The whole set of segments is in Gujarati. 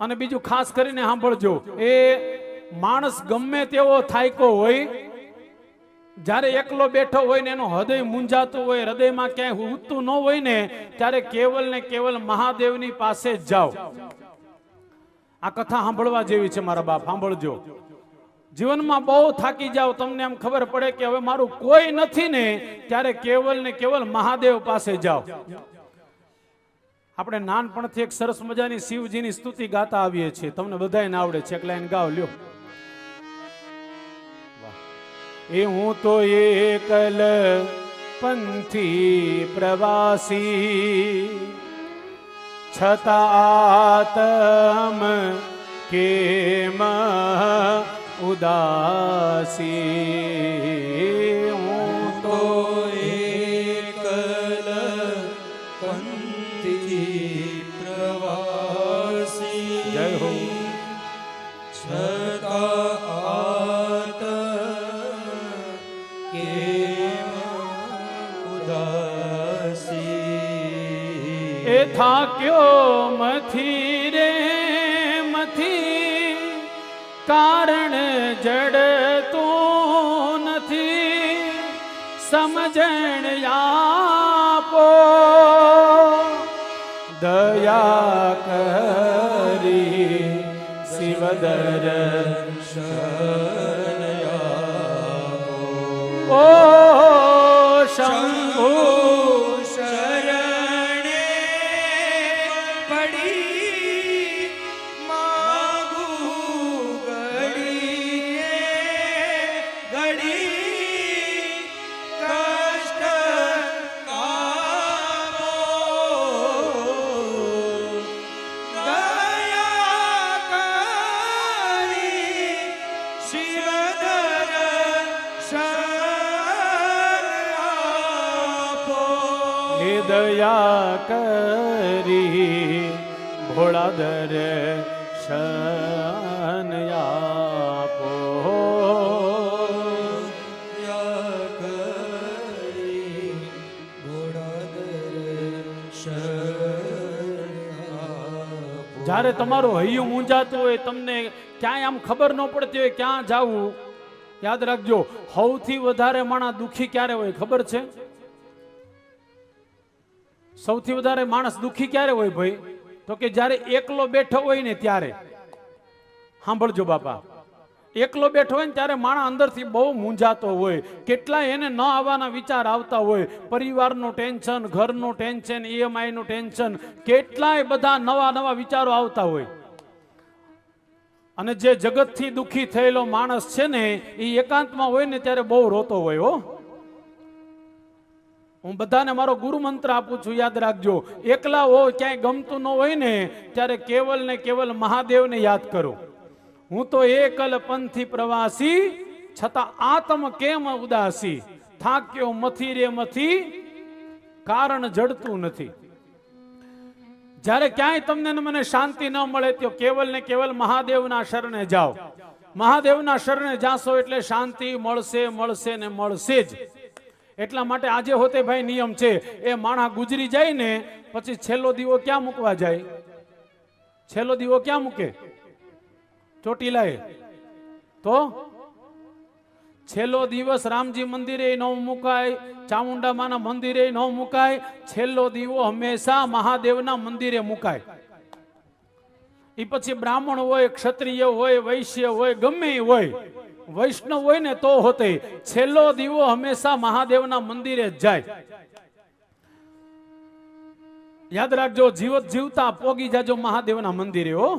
અને બીજું ખાસ કરીને સાંભળજો, એ માણસ ગમે તેવો થાયકો હોય, જ્યારે એકલો બેઠો હોય ને એનું હૃદય મૂંઝાતું હોય, હૃદયમાં ક્યાંય ઉઠતું ન હોય ને, ત્યારે કેવલ ને કેવલ મહાદેવની પાસે જ જાઓ. આ કથા સાંભળવા જેવી છે મારા બાપ, સાંભળજો. જીવનમાં બહુ થાકી જાઓ, તમને એમ ખબર પડે કે હવે મારું કોઈ નથી ને, ત્યારે કેવલ ને કેવલ મહાદેવ પાસે જાઓ. આપણે નાનપણથી એક સરસ મજાની શિવજીની સ્તુતિ ગાતા આવીએ છીએ. તમને બધાને આવડે છે. એક લાઈન ગાવ, લ્યો. એ હું તો એકલ પંથી પ્રવાસી. છતાં કેમ ઉદાસી? હું તો એકલ પંથી થાક્યો મથી રે મથી કારણ જડતું નથી. સમજણ આપો. દયા કરી શિવદર ઓ દયા કરી ભોળા દર આપો જ્યારે તમારું હૈયું મૂંઝાતું હોય તમને ક્યાંય આમ ખબર ન પડતી હોય ક્યાં જાવું યાદ રાખજો સૌથી વધારે માણા દુખી ક્યારે હોય ખબર છે? સૌથી વધારે માણસ દુખી ક્યારે હોય ભાઈ? તો કે જ્યારે એકલો બેઠો હોય ને ત્યારે. સાંભળજો બાપા. એકલો બેઠો હોય ને ત્યારે માણસ અંદરથી બહુ મૂંઝાતો હોય. કેટલાય એને ન આવવાના વિચાર આવતા હોય. પરિવારનું ટેન્શન, ઘરનું ટેન્શન ઈએમઆઈ નું ટેન્શન, કેટલાય બધા નવા નવા વિચારો આવતા હોય. અને જે જગતથી દુઃખી થયેલો માણસ છે ને એ એકાંતમાં હોય ને ત્યારે બહુ રોતો હોય, હો. હું બધાને મારો ગુરુ મંત્ર આપું છું, યાદ રાખજો. એકલા હો ક્યાંય ગમતું ન હોય ને, ત્યારે કેવલ ને કેવલ મહાદેવને યાદ કરો. હું તો એકલ પંથી પ્રવાસી, છતાં આત્મ કેમ ઉદાસી? થાક્યો મથી રે મથી, કારણ જડતું નથી. જ્યારે ક્યાંય તમને મને શાંતિ ન મળે, તો કેવલ ને કેવલ મહાદેવના શરણે જાઓ. મહાદેવના શરણે જાશો એટલે શાંતિ મળશે મળશે ને મળશે જ. એટલા માટે આજે હોતે ભાઈ નિયમ છે, એ માણસ ગુજરી જાય ને પછી છેલ્લો દીવો ક્યાં મૂકવા જાય? છેલ્લો દીવો ક્યાં મૂકે? ચોટીલાએ. તો છેલ્લો દિવસ રામજી મંદિરે ન મુકાય, ચામુંડામાના મંદિરે ન મુકાય, છેલ્લો દીવો હંમેશા મહાદેવના મંદિરે મુકાય. એ પછી બ્રાહ્મણ હોય, ક્ષત્રિય હોય, વૈશ્ય હોય, ગમે હોય. વૈષ્ણવ હોય ને તો હોતે છેલ્લો દીવો હંમેશા મહાદેવના મંદિરે જ જાય. યાદ રાખજો, જીવત જીવતા પોગી જાજો મહાદેવના મંદિરે, હો.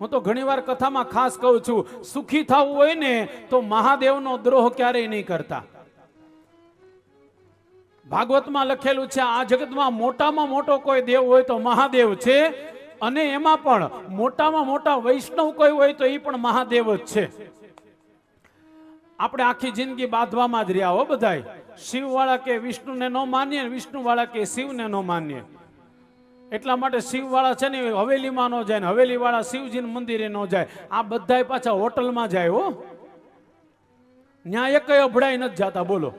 હું તો ઘણીવાર કથામાં ખાસ કહું છું, સુખી થવું હોય ને તો મહાદેવનો દ્રોહ ક્યારેય નહીં કરતા. ભાગવતમાં લખેલું છે, આ જગતમાં મોટામાં મોટો કોઈ દેવ હોય તો મહાદેવ છે, અને એમાં પણ મોટામાં મોટા વૈષ્ણવ કોઈ હોય તો એ પણ મહાદેવ જ છે. આપણે આખી જિંદગી બાંધવામાં જ રહ્યા હો બધાય. શિવ વાળા કે વિષ્ણુને ન માનીએ ને વિષ્ણુ વાળા કે શિવને ન માનીએ. એટલા માટે શિવ વાળા છે ને હવેલીમાં ન જાય ને હવેલી વાળા શિવજીના મંદિરે ન જાય. આ બધાય પાછા હોટલમાં જાય હો. ત્યાં એક અભડાઈ નથી જતા, બોલો.